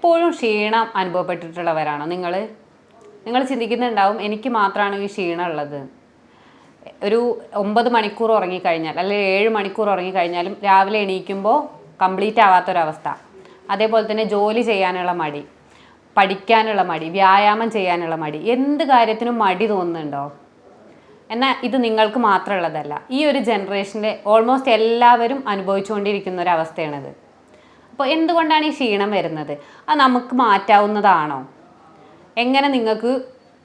എപ്പോഴും ക്ഷീണം അനുഭവപ്പെട്ടിട്ടുള്ളവരാണോ നിങ്ങൾ? നിങ്ങൾ ചിന്തിക്കുന്നുണ്ടാവും എനിക്ക് മാത്രമാണ് ഈ ക്ഷീണം ഉള്ളത്. ഒരു ഒമ്പത് മണിക്കൂർ ഉറങ്ങിക്കഴിഞ്ഞാൽ അല്ലെങ്കിൽ ഏഴ് മണിക്കൂർ ഉറങ്ങിക്കഴിഞ്ഞാലും രാവിലെ എണീക്കുമ്പോൾ കംപ്ലീറ്റ് ആവാത്തൊരവസ്ഥ. അതേപോലെ തന്നെ ജോലി ചെയ്യാനുള്ള മടി പഠിക്കാനുള്ള മടി വ്യായാമം ചെയ്യാനുള്ള മടി എന്ത് കാര്യത്തിനും മടി തോന്നുന്നുണ്ടോ? എന്നാൽ ഇത് നിങ്ങൾക്ക് മാത്രമുള്ളതല്ല. ഈ ഒരു ജനറേഷന്റെ ഓൾമോസ്റ്റ് എല്ലാവരും അനുഭവിച്ചുകൊണ്ടിരിക്കുന്ന ഒരു അവസ്ഥയാണിത് അപ്പോൾ എന്തുകൊണ്ടാണ് ഈ ക്ഷീണം വരുന്നത്? അത് നമുക്ക് മാറ്റാവുന്നതാണോ? എങ്ങനെ നിങ്ങൾക്ക്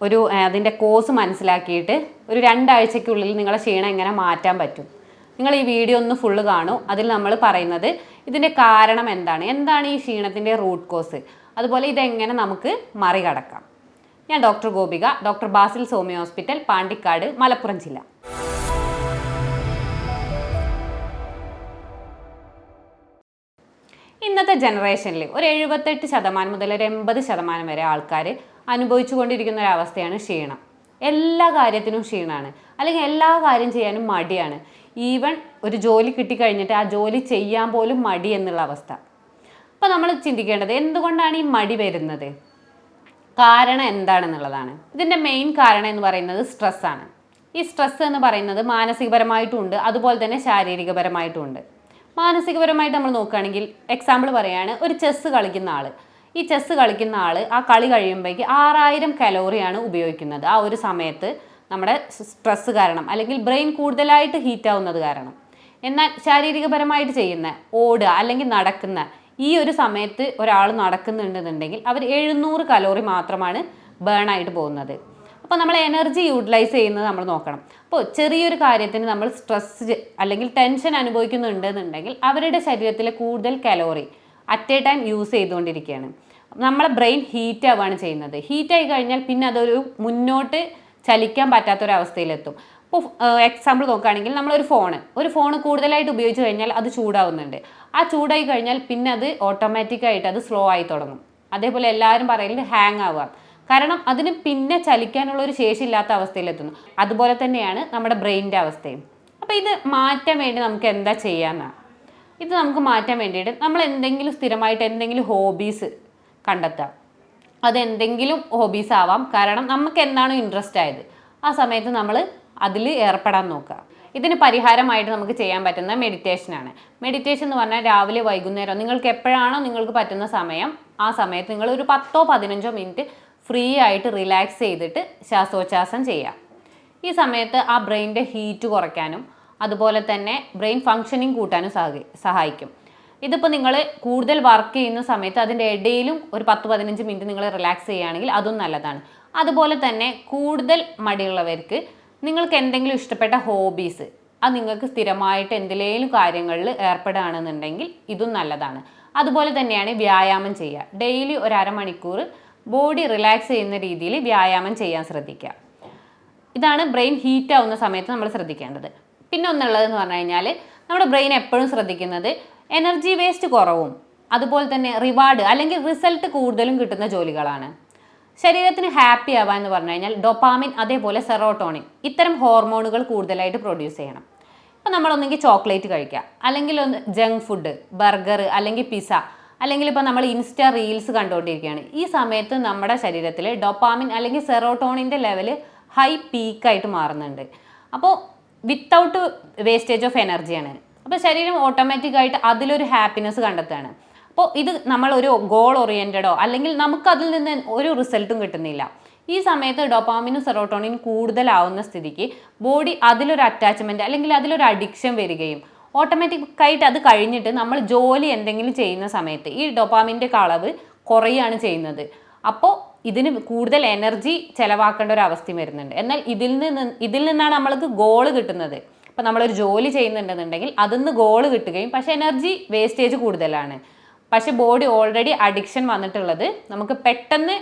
ഒരു അതിന്റെ കോസ് മനസ്സിലാക്കിയിട്ട് ഒരു രണ്ടാഴ്ചയ്ക്കുള്ളിൽ നിങ്ങളെ ക്ഷീണം എങ്ങനെ മാറ്റാൻ പറ്റും? നിങ്ങൾ ഈ വീഡിയോ ഒന്ന് ഫുള്ള് കാണൂ. അതിൽ നമ്മൾ പറയുന്നത് ഇതിന്റെ കാരണം എന്താണ്? എന്താണ് ഈ ക്ഷീണത്തിന്റെ റൂട്ട് കോസ് അതുപോലെ ഇതെങ്ങനെ നമുക്ക് മറികടക്കാം? ഞാൻ doctor Gopika doctor Basil Somy hospital Pandikkad Malappuram ജില്ല. ഇന്നത്തെ ജനറേഷനിൽ ഒരു എഴുപത്തെട്ട് ശതമാനം മുതൽ ഒരു എൺപത് ശതമാനം വരെ ആൾക്കാർ അനുഭവിച്ചു കൊണ്ടിരിക്കുന്ന ഒരു അവസ്ഥയാണ് ക്ഷീണം. എല്ലാ കാര്യത്തിനും ക്ഷീണമാണ് അല്ലെങ്കിൽ എല്ലാ കാര്യം ചെയ്യാനും മടിയാണ്. ഈവൻ ഒരു ജോലി കിട്ടിക്കഴിഞ്ഞിട്ട് ആ ജോലി ചെയ്യാൻ പോലും മടി എന്നുള്ള അവസ്ഥ. അപ്പോൾ നമ്മൾ ചിന്തിക്കേണ്ടത് എന്തുകൊണ്ടാണ് ഈ മടി വരുന്നത്? കാരണം എന്താണെന്നുള്ളതാണ്. ഇതിന്റെ മെയിൻ കാരണം എന്ന് പറയുന്നത് സ്ട്രെസ്സാണ് ഈ സ്ട്രെസ് എന്ന് പറയുന്നത് മാനസികപരമായിട്ടും ഉണ്ട് അതുപോലെ തന്നെ ശാരീരികപരമായിട്ടും ഉണ്ട്. മാനസികപരമായിട്ട് നമ്മൾ നോക്കുകയാണെങ്കിൽ എക്സാമ്പിൾ പറയുകയാണ് ഒരു ചെസ്സ് കളിക്കുന്ന ആൾ ഈ ചെസ്സ് കളിക്കുന്ന ആൾ ആ കളി കഴിയുമ്പോഴേക്ക് ആറായിരം കലോറിയാണ് ഉപയോഗിക്കുന്നത്. ആ ഒരു സമയത്ത് നമ്മുടെ സ്ട്രെസ് കാരണം അല്ലെങ്കിൽ ബ്രെയിൻ കൂടുതലായിട്ട് ഹീറ്റ് ആവുന്നത് കാരണം. എന്നാൽ ശാരീരികപരമായിട്ട് ചെയ്യുന്ന ഓടുക അല്ലെങ്കിൽ നടക്കുന്ന ഈ ഒരു സമയത്ത് ഒരാൾ നടക്കുന്നുണ്ടെന്നുണ്ടെങ്കിൽ അവർ എഴുന്നൂറ് കലോറി മാത്രമാണ് ബേൺ ആയിട്ട് പോകുന്നത്. അപ്പോൾ നമ്മൾ എനർജി യൂട്ടിലൈസ് ചെയ്യുന്നത് നമ്മൾ നോക്കണം. അപ്പോൾ ചെറിയൊരു കാര്യത്തിന് നമ്മൾ സ്ട്രെസ് അല്ലെങ്കിൽ ടെൻഷൻ അനുഭവിക്കുന്നുണ്ടെന്നുണ്ടെങ്കിൽ അവരുടെ ശരീരത്തിലെ കൂടുതൽ calorie at a time use ചെയ്തുകൊണ്ടിരിക്കുകയാണ്. നമ്മളെ ബ്രെയിൻ ഹീറ്റ് ആവുകയാണ് ചെയ്യുന്നത്. ഹീറ്റ് ആയി കഴിഞ്ഞാൽ പിന്നെ അതൊരു മുന്നോട്ട് ചലിക്കാൻ പറ്റാത്തൊരവസ്ഥയിലെത്തും. ഇപ്പോൾ എക്സാമ്പിൾ നോക്കുകയാണെങ്കിൽ നമ്മളൊരു ഫോണ് ഒരു ഫോൺ കൂടുതലായിട്ട് ഉപയോഗിച്ച് കഴിഞ്ഞാൽ അത് ചൂടാവുന്നുണ്ട്. ആ ചൂടായി കഴിഞ്ഞാൽ പിന്നെ അത് ഓട്ടോമാറ്റിക്കായിട്ട് അത് സ്ലോ ആയി തുടങ്ങും. അതേപോലെ എല്ലാവരും പറയുന്നത് ഹാങ് ആവുക. കാരണം അതിന് പിന്നെ ചലിക്കാനുള്ള ഒരു ശേഷി ഇല്ലാത്ത അവസ്ഥയിലെത്തുന്നു. അതുപോലെ തന്നെയാണ് നമ്മുടെ ബ്രെയിനിന്റെ അവസ്ഥയും. അപ്പോൾ ഇത് മാറ്റാൻ വേണ്ടി നമുക്ക് എന്താ ചെയ്യാമെന്നാണ് ഇത് നമുക്ക് മാറ്റാൻ വേണ്ടിയിട്ട് നമ്മൾ എന്തെങ്കിലും സ്ഥിരമായിട്ട് എന്തെങ്കിലും ഹോബീസ് കണ്ടെത്താം അതെന്തെങ്കിലും ഹോബീസ് ആവാം. കാരണം നമുക്ക് എന്താണോ ഇൻട്രസ്റ്റ് ആയത്? ആ സമയത്ത് നമ്മൾ അതിൽ ഏർപ്പെടാൻ നോക്കുക. ഇതിന് പരിഹാരമായിട്ട് നമുക്ക് ചെയ്യാൻ പറ്റുന്ന മെഡിറ്റേഷനാണ് മെഡിറ്റേഷൻ എന്ന് പറഞ്ഞാൽ രാവിലെ വൈകുന്നേരം. നിങ്ങൾക്ക് എപ്പോഴാണോ നിങ്ങൾക്ക് പറ്റുന്ന സമയം ആ സമയത്ത് നിങ്ങൾ ഒരു പത്തോ പതിനഞ്ചോ മിനിറ്റ് ഫ്രീ ആയിട്ട് റിലാക്സ് ചെയ്തിട്ട് ശ്വാസോച്ഛ്വാസം ചെയ്യാം. ഈ സമയത്ത് ആ ബ്രെയിന്റെ ഹീറ്റ് കുറയ്ക്കാനും അതുപോലെ തന്നെ ബ്രെയിൻ ഫങ്ഷനിങ് കൂട്ടാനും സഹായിക്കും. ഇതിപ്പോൾ നിങ്ങൾ കൂടുതൽ വർക്ക് ചെയ്യുന്ന സമയത്ത് അതിന്റെ ഇടയിലും ഒരു പത്ത് പതിനഞ്ച് മിനിറ്റ് നിങ്ങൾ റിലാക്സ് ചെയ്യുകയാണെങ്കിൽ അതും നല്ലതാണ്. അതുപോലെ തന്നെ കൂടുതൽ മടിയുള്ളവർക്ക് നിങ്ങൾക്ക് എന്തെങ്കിലും ഇഷ്ടപ്പെട്ട ഹോബീസ് അത് നിങ്ങൾക്ക് സ്ഥിരമായിട്ട് എന്തിലേലും കാര്യങ്ങളിൽ ഏർപ്പെടുകയാണെന്നുണ്ടെങ്കിൽ ഇതും നല്ലതാണ്. അതുപോലെ തന്നെയാണ് വ്യായാമം ചെയ്യുക. ഡെയിലി ഒരു അരമണിക്കൂർ ബോഡി റിലാക്സ് ചെയ്യുന്ന രീതിയിൽ വ്യായാമം ചെയ്യാൻ ശ്രദ്ധിക്കുക. ഇതാണ് ബ്രെയിൻ ഹീറ്റ് ആവുന്ന സമയത്ത് നമ്മൾ ശ്രദ്ധിക്കേണ്ടത്. പിന്നെ ഒന്നുള്ളതെന്ന് പറഞ്ഞു കഴിഞ്ഞാൽ നമ്മുടെ ബ്രെയിൻ എപ്പോഴും ശ്രദ്ധിക്കുന്നത് എനർജി വേസ്റ്റ് കുറവും അതുപോലെ തന്നെ റിവാർഡ് അല്ലെങ്കിൽ റിസൾട്ട് കൂടുതലും കിട്ടുന്ന ജോലികളാണ്. ശരീരത്തിന് ഹാപ്പി ആവാൻ എന്ന് പറഞ്ഞു കഴിഞ്ഞാൽ ഡൊപ്പാമിൻ അതേപോലെ സെറോട്ടോണിൻ ഇത്തരം ഹോർമോണുകൾ കൂടുതലായിട്ട് പ്രൊഡ്യൂസ് ചെയ്യണം. ഇപ്പം നമ്മളൊന്നെങ്കിൽ ചോക്ലേറ്റ് കഴിക്കുക അല്ലെങ്കിൽ ഒന്ന് ജങ്ക് ഫുഡ് ബർഗർ അല്ലെങ്കിൽ പിസ്സ അല്ലെങ്കിൽ ഇപ്പോൾ നമ്മൾ ഇൻസ്റ്റാ റീൽസ് കണ്ടുകൊണ്ടിരിക്കുകയാണ് ഈ സമയത്ത് നമ്മുടെ ശരീരത്തിൽ ഡൊപ്പാമിൻ അല്ലെങ്കിൽ സെറോട്ടോണിന്റെ ലെവൽ ഹൈ പീക്കായിട്ട് മാറുന്നുണ്ട്. അപ്പോൾ വിത്തൗട്ട് വേസ്റ്റേജ് ഓഫ് എനർജിയാണ്. അപ്പോൾ ശരീരം ഓട്ടോമാറ്റിക്കായിട്ട് അതിലൊരു ഹാപ്പിനെസ് കണ്ടെത്തുകയാണ്. അപ്പോൾ ഇത് നമ്മൾ ഒരു ഗോൾ ഓറിയന്റഡോ അല്ലെങ്കിൽ നമുക്ക് അതിൽ നിന്ന് ഒരു റിസൾട്ടും കിട്ടുന്നില്ല. ഈ സമയത്ത് ഡൊപ്പാമിനും സെറോട്ടോണിനും കൂടുതലാവുന്ന സ്ഥിതിക്ക് ബോഡി അതിലൊരു അറ്റാച്ച്മെന്റ് അല്ലെങ്കിൽ അതിലൊരു അഡിക്ഷൻ വരികയും ഓട്ടോമാറ്റിക്കായിട്ട് അത് കഴിഞ്ഞിട്ട് നമ്മൾ ജോലി എന്തെങ്കിലും ചെയ്യുന്ന സമയത്ത് ഈ ഡൊപ്പാമിന്റെ അളവ് കുറയുകയാണ് ചെയ്യുന്നത്. അപ്പോൾ ഇതിന് കൂടുതൽ എനർജി ചിലവാക്കേണ്ട ഒരു അവസ്ഥ വരുന്നുണ്ട്. എന്നാൽ ഇതിൽ നിന്ന് ഇതിൽ നിന്നാണ് നമ്മൾക്ക് ഗോൾ കിട്ടുന്നത്. ഇപ്പം നമ്മളൊരു ജോലി ചെയ്യുന്നുണ്ടെന്നുണ്ടെങ്കിൽ അതിൽ നിന്ന് ഗോൾ കിട്ടുകയും പക്ഷേ എനർജി വേസ്റ്റേജ് കൂടുതലാണ്. പക്ഷെ ബോഡി ഓൾറെഡി അഡിക്ഷൻ വന്നിട്ടുള്ളത് നമുക്ക് പെട്ടെന്ന്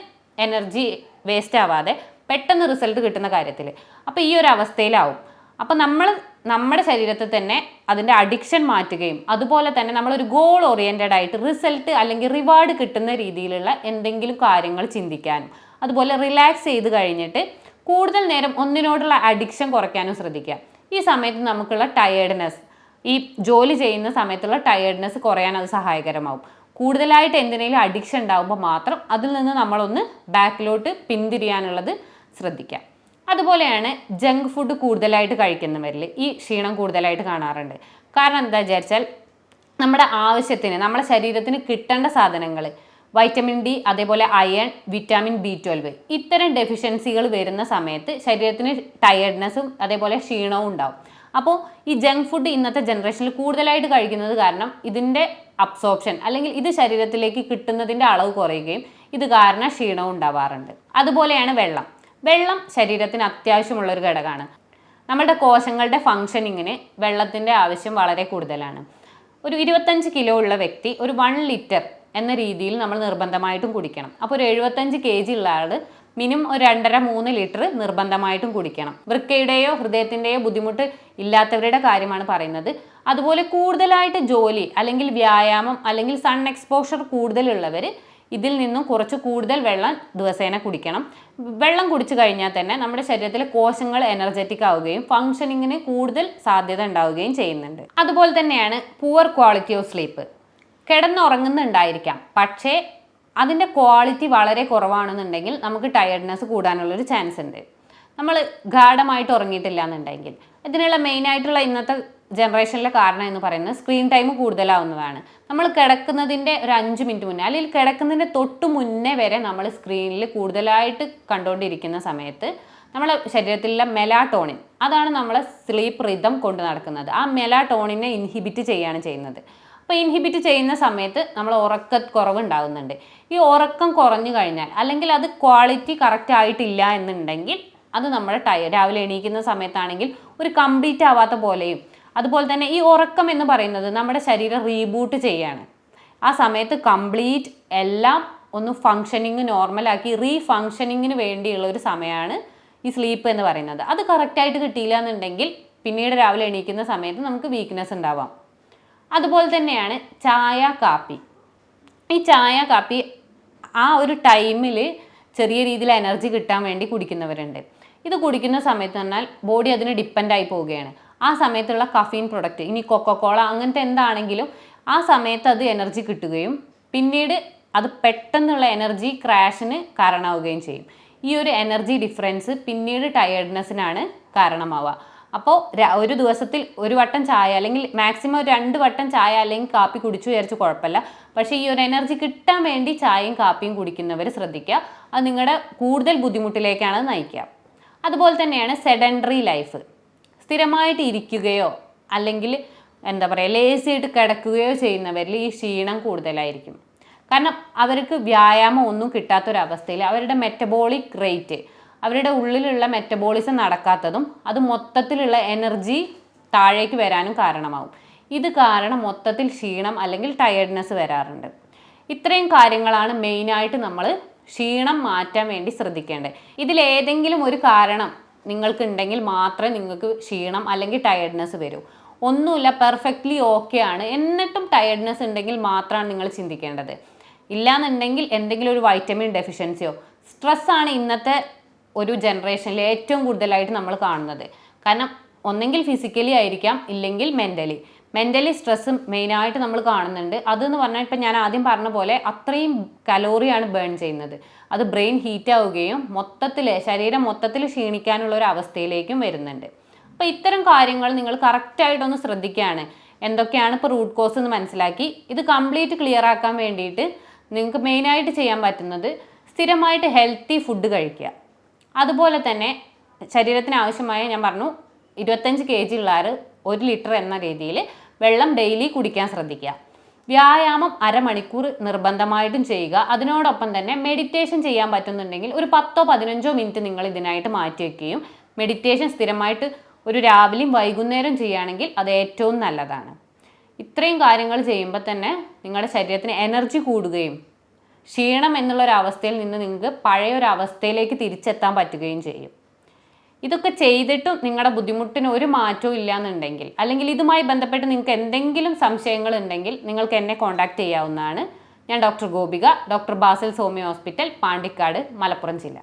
എനർജി വേസ്റ്റ് ആവാതെ പെട്ടെന്ന് റിസൾട്ട് കിട്ടുന്ന കാര്യത്തിൽ. അപ്പോൾ ഈ ഒരു അവസ്ഥയിലാവും. അപ്പോൾ നമ്മൾ നമ്മുടെ ശരീരത്തിൽ തന്നെ അതിന്റെ അഡിക്ഷൻ മാറ്റുകയും അതുപോലെ തന്നെ നമ്മളൊരു ഗോൾ ഓറിയന്റഡ് ആയിട്ട് റിസൾട്ട് അല്ലെങ്കിൽ റിവാർഡ് കിട്ടുന്ന രീതിയിലുള്ള എന്തെങ്കിലും കാര്യങ്ങൾ ചിന്തിക്കാനും അതുപോലെ റിലാക്സ് ചെയ്ത് കഴിഞ്ഞിട്ട് കൂടുതൽ നേരം ഒന്നിനോടുള്ള അഡിക്ഷൻ കുറയ്ക്കാനും ശ്രദ്ധിക്കുക. ഈ സമയത്ത് നമുക്കുള്ള ടയേർഡ്നെസ് ഈ ജോലി ചെയ്യുന്ന സമയത്തുള്ള ടയേർഡ്നെസ് കുറയാൻ അത് സഹായകരമാവും. കൂടുതലായിട്ട് എന്തിനേലും അഡിക്ഷൻ ഉണ്ടാകുമ്പോൾ മാത്രം അതിൽ നിന്ന് നമ്മളൊന്ന് ബാക്കിലോട്ട് പിന്തിരിയാനുള്ളത് ശ്രദ്ധിക്കാം അതുപോലെയാണ് ജങ്ക് ഫുഡ് കൂടുതലായിട്ട് കഴിക്കുന്നവരിൽ ഈ ക്ഷീണം കൂടുതലായിട്ട് കാണാറുണ്ട്. കാരണം എന്താ വിചാരിച്ചാൽ നമ്മുടെ ആവശ്യത്തിന് നമ്മുടെ ശരീരത്തിന് കിട്ടേണ്ട സാധനങ്ങൾ വൈറ്റമിൻ ഡി അതേപോലെ അയൺ വിറ്റാമിൻ ബി ട്വൽവ് ഇത്തരം ഡെഫിഷ്യൻസികൾ വരുന്ന സമയത്ത് ശരീരത്തിന് ടയർഡ്നെസ്സും അതേപോലെ ക്ഷീണവും ഉണ്ടാവും. അപ്പോൾ ഈ ജങ്ക് ഫുഡ് ഇന്നത്തെ ജനറേഷനിൽ കൂടുതലായിട്ട് കഴിക്കുന്നത് കാരണം ഇതിന്റെ അബ്സോർപ്ഷൻ അല്ലെങ്കിൽ ഇത് ശരീരത്തിലേക്ക് കിട്ടുന്നതിന്റെ അളവ് കുറയുകയും ഇത് കാരണം ക്ഷീണവും ഉണ്ടാവാറുണ്ട്. അതുപോലെയാണ് വെള്ളം. വെള്ളം ശരീരത്തിന് അത്യാവശ്യമുള്ള ഒരു ഘടകമാണ്. നമ്മുടെ കോശങ്ങളുടെ ഫങ്ഷനിങ്ങിന് വെള്ളത്തിന്റെ ആവശ്യം വളരെ കൂടുതലാണ്. ഒരു ഇരുപത്തഞ്ച് കിലോ ഉള്ള വ്യക്തി ഒരു വൺ ലിറ്റർ എന്ന രീതിയിൽ നമ്മൾ നിർബന്ധമായിട്ടും കുടിക്കണം. അപ്പോൾ ഒരു എഴുപത്തഞ്ച് കെ ജി ഉള്ള ആൾ മിനിമം ഒരു രണ്ടര മൂന്ന് ലിറ്റർ നിർബന്ധമായിട്ടും കുടിക്കണം. വൃക്കയുടെയോ ഹൃദയത്തിന്റെയോ ബുദ്ധിമുട്ട് ഇല്ലാത്തവരുടെ കാര്യമാണ് പറയുന്നത്. അതുപോലെ കൂടുതലായിട്ട് ജോലി അല്ലെങ്കിൽ വ്യായാമം അല്ലെങ്കിൽ സൺ എക്സ്പോഷർ കൂടുതലുള്ളവർ ഇതിൽ നിന്നും കുറച്ച് കൂടുതൽ വെള്ളം ദിവസേന കുടിക്കണം. വെള്ളം കുടിച്ചു കഴിഞ്ഞാൽ തന്നെ നമ്മുടെ ശരീരത്തിലെ കോശങ്ങൾ എനർജറ്റിക് ആവുകയും ഫങ്ഷനിങ്ങിന് കൂടുതൽ സാധ്യത ഉണ്ടാവുകയും ചെയ്യുന്നുണ്ട്. അതുപോലെ തന്നെയാണ് പുവർ ക്വാളിറ്റി ഓഫ് സ്ലീപ്പ് കിടന്നുറങ്ങുന്നുണ്ടായിരിക്കാം. പക്ഷേ അതിന്റെ ക്വാളിറ്റി വളരെ കുറവാണെന്നുണ്ടെങ്കിൽ നമുക്ക് ടയർഡ്നെസ് കൂടാനുള്ളൊരു ചാൻസ് ഉണ്ട്. നമ്മൾ ഗാഠമായിട്ട് ഉറങ്ങിയിട്ടില്ല എന്നുണ്ടെങ്കിൽ ഇതിനുള്ള മെയിനായിട്ടുള്ള ഇന്നത്തെ ജനറേഷനിലെ കാരണം എന്ന് പറയുന്നത് സ്ക്രീൻ ടൈം കൂടുതലാവുന്നതാണ്. നമ്മൾ കിടക്കുന്നതിന്റെ ഒരു അഞ്ച് മിനിറ്റ് മുന്നേ അല്ലെങ്കിൽ കിടക്കുന്നതിന്റെ തൊട്ട് മുന്നേ വരെ നമ്മൾ സ്ക്രീനിൽ കൂടുതലായിട്ട് കണ്ടുകൊണ്ടിരിക്കുന്ന സമയത്ത് നമ്മളെ ശരീരത്തിലുള്ള മെലാട്ടോണിൻ അതാണ് നമ്മളെ സ്ലീപ്പ് റിതം കൊണ്ട് നടക്കുന്നത്. ആ മെലാടോണിനെ ഇൻഹിബിറ്റ് ചെയ്യുകയാണ് ചെയ്യുന്നത്. അപ്പോൾ ഇൻഹിബിറ്റ് ചെയ്യുന്ന സമയത്ത് നമ്മൾ ഉറക്ക കുറവ് ഉണ്ടാകുന്നുണ്ട് ഈ ഉറക്കം കുറഞ്ഞു കഴിഞ്ഞാൽ അല്ലെങ്കിൽ അത് ക്വാളിറ്റി കറക്റ്റ് ആയിട്ടില്ല എന്നുണ്ടെങ്കിൽ അത് നമ്മുടെ ടയർ രാവിലെ എണീക്കുന്ന സമയത്താണെങ്കിൽ ഒരു കംപ്ലീറ്റ് ആവാത്ത പോലെയും അതുപോലെ തന്നെ ഈ ഉറക്കം എന്ന് പറയുന്നത് നമ്മുടെ ശരീരം റീബൂട്ട് ചെയ്യാണ്. ആ സമയത്ത് കംപ്ലീറ്റ് എല്ലാം ഒന്ന് ഫങ്ഷനിങ് നോർമലാക്കി റീ ഫങ്ഷനിങ്ങിന് വേണ്ടിയുള്ള ഒരു സമയമാണ് ഈ സ്ലീപ്പ് എന്ന് പറയുന്നത്. അത് കറക്റ്റായിട്ട് കിട്ടിയില്ല എന്നുണ്ടെങ്കിൽ പിന്നീട് രാവിലെ എണീക്കുന്ന സമയത്ത് നമുക്ക് വീക്ക്നെസ് ഉണ്ടാവാം. അതുപോലെ തന്നെയാണ് ചായ കാപ്പി. ഈ ചായ കാപ്പി ആ ഒരു ടൈമിൽ ചെറിയ രീതിയിൽ എനർജി കിട്ടാൻ വേണ്ടി കുടിക്കുന്നവരുണ്ട്. ഇത് കുടിക്കുന്ന സമയത്ത് പറഞ്ഞാൽ ബോഡി അതിന് ഡിപ്പെൻഡായി പോവുകയാണ്. ആ സമയത്തുള്ള കഫീൻ പ്രൊഡക്റ്റ് ഇനി കൊക്കക്കോള അങ്ങനത്തെ എന്താണെങ്കിലും ആ സമയത്ത് അത് എനർജി കിട്ടുകയും പിന്നീട് അത് പെട്ടെന്നുള്ള എനർജി ക്രാഷിന് കാരണമാവുകയും ചെയ്യും. ഈ ഒരു എനർജി ഡിഫറൻസ് പിന്നീട് ടയേർഡ്നെസ്സിനാണ് കാരണമാവുക. അപ്പോൾ ഒരു ദിവസത്തിൽ ഒരു വട്ടം ചായ അല്ലെങ്കിൽ മാക്സിമം രണ്ട് വട്ടം ചായ അല്ലെങ്കിൽ കാപ്പി കുടിച്ചു വിചാരിച്ച് കുഴപ്പമില്ല. പക്ഷേ ഈ ഒരു എനർജി കിട്ടാൻ വേണ്ടി ചായയും കാപ്പിയും കുടിക്കുന്നവർ ശ്രദ്ധിക്കുക. അത് നിങ്ങളുടെ കൂടുതൽ ബുദ്ധിമുട്ടിലേക്കാണ് നയിക്കുക. അതുപോലെ തന്നെയാണ് സെഡൻഡറി ലൈഫ് സ്ഥിരമായിട്ട് ഇരിക്കുകയോ അല്ലെങ്കിൽ എന്താ പറയുക ലേസി ആയിട്ട് കിടക്കുകയോ ചെയ്യുന്നവരിൽ ഈ ക്ഷീണം കൂടുതലായിരിക്കും. കാരണം അവർക്ക് വ്യായാമം ഒന്നും കിട്ടാത്തൊരവസ്ഥയിൽ അവരുടെ മെറ്റബോളിക് റേറ്റ് അവരുടെ ഉള്ളിലുള്ള മെറ്റബോളിസം നടക്കാത്തതും അത് മൊത്തത്തിലുള്ള എനർജി താഴേക്ക് വരാനും കാരണമാവും. ഇത് കാരണം മൊത്തത്തിൽ ക്ഷീണം അല്ലെങ്കിൽ ടയർഡ്നെസ് വരാറുണ്ട്. ഇത്രയും കാര്യങ്ങളാണ് മെയിനായിട്ട് നമ്മൾ ക്ഷീണം മാറ്റാൻ വേണ്ടി ശ്രദ്ധിക്കേണ്ടത്. ഇതിലേതെങ്കിലും ഒരു കാരണം നിങ്ങൾക്ക് ഉണ്ടെങ്കിൽ മാത്രമേ നിങ്ങൾക്ക് ക്ഷീണം അല്ലെങ്കിൽ ടയർഡ്നെസ് വരൂ. ഒന്നുമില്ല പെർഫെക്റ്റ്ലി ഓക്കെ ആണ്. എന്നിട്ടും ടയർഡ്നെസ് ഉണ്ടെങ്കിൽ മാത്രമാണ് നിങ്ങൾ ചിന്തിക്കേണ്ടത്. ഇല്ലാന്നുണ്ടെങ്കിൽ എന്തെങ്കിലും ഒരു വൈറ്റമിൻ ഡെഫിഷ്യൻസിയോ സ്ട്രെസ്സാണ് ഇന്നത്തെ ഒരു ജനറേഷനിൽ ഏറ്റവും കൂടുതലായിട്ട് നമ്മൾ കാണുന്നത്. കാരണം ഒന്നെങ്കിൽ ഫിസിക്കലി ആയിരിക്കാം ഇല്ലെങ്കിൽ മെന്റലി മെന്റലി സ്ട്രെസ് മെയിനായിട്ട് നമ്മൾ കാണുന്നുണ്ട്. അതെന്ന് പറഞ്ഞാൽ ഇപ്പം ഞാൻ ആദ്യം പറഞ്ഞ പോലെ അത്രയും കലോറിയാണ് ബേൺ ചെയ്യുന്നത്. അത് ബ്രെയിൻ ഹീറ്റ് ആവുകയും മൊത്തത്തിൽ ശരീരം മൊത്തത്തിൽ ക്ഷീണിക്കാനുള്ള ഒരു അവസ്ഥയിലേക്കും വരുന്നുണ്ട്. അപ്പോൾ ഇത്തരം കാര്യങ്ങൾ നിങ്ങൾ കറക്റ്റായിട്ടൊന്ന് ശ്രദ്ധിക്കുകയാണ് എന്തൊക്കെയാണ് ഇപ്പോൾ റൂട്ട് കോസ് എന്ന് മനസ്സിലാക്കി. ഇത് കംപ്ലീറ്റ് ക്ലിയർ ആക്കാൻ വേണ്ടിയിട്ട് നിങ്ങൾക്ക് മെയിനായിട്ട് ചെയ്യാൻ പറ്റുന്നത് സ്ഥിരമായിട്ട് ഹെൽത്തി ഫുഡ് കഴിക്കുക. അതുപോലെ തന്നെ ശരീരത്തിന് ആവശ്യമായ ഞാൻ പറഞ്ഞു ഇരുപത്തഞ്ച് കെ ജി ഉള്ളവർ ഒരു ലിറ്റർ എന്ന രീതിയിൽ വെള്ളം ഡെയിലി കുടിക്കാൻ ശ്രദ്ധിക്കുക. വ്യായാമം അരമണിക്കൂർ നിർബന്ധമായിട്ടും ചെയ്യുക. അതിനോടൊപ്പം തന്നെ മെഡിറ്റേഷൻ ചെയ്യാൻ പറ്റുന്നുണ്ടെങ്കിൽ ഒരു പത്തോ പതിനഞ്ചോ മിനിറ്റ് നിങ്ങൾ ഇതിനായിട്ട് മാറ്റി വയ്ക്കുകയും മെഡിറ്റേഷൻ സ്ഥിരമായിട്ട് ഒരു രാവിലെയും വൈകുന്നേരം ചെയ്യുകയാണെങ്കിൽ അത് ഏറ്റവും നല്ലതാണ്. ഇത്രയും കാര്യങ്ങൾ ചെയ്യുമ്പോൾ തന്നെ നിങ്ങളുടെ ശരീരത്തിന് എനർജി കൂടുകയും ക്ഷീണം എന്നുള്ളൊരവസ്ഥയിൽ നിന്ന് നിങ്ങൾക്ക് പഴയൊരവസ്ഥയിലേക്ക് തിരിച്ചെത്താൻ പറ്റുകയും ചെയ്യും. ഇതൊക്കെ ചെയ്തിട്ടും നിങ്ങളുടെ ബുദ്ധിമുട്ടിന് ഒരു മാറ്റവും ഇല്ലയെന്നുണ്ടെങ്കിൽ അല്ലെങ്കിൽ ഇതുമായി ബന്ധപ്പെട്ട് നിങ്ങൾക്ക് എന്തെങ്കിലും സംശയങ്ങൾ ഉണ്ടെങ്കിൽ നിങ്ങൾക്ക് എന്നെ കോൺടാക്ട് ചെയ്യാവുന്നതാണ്. ഞാൻ doctor Gopika doctor Basil Somy hospital Pandikkad Malappuram ജില്ല.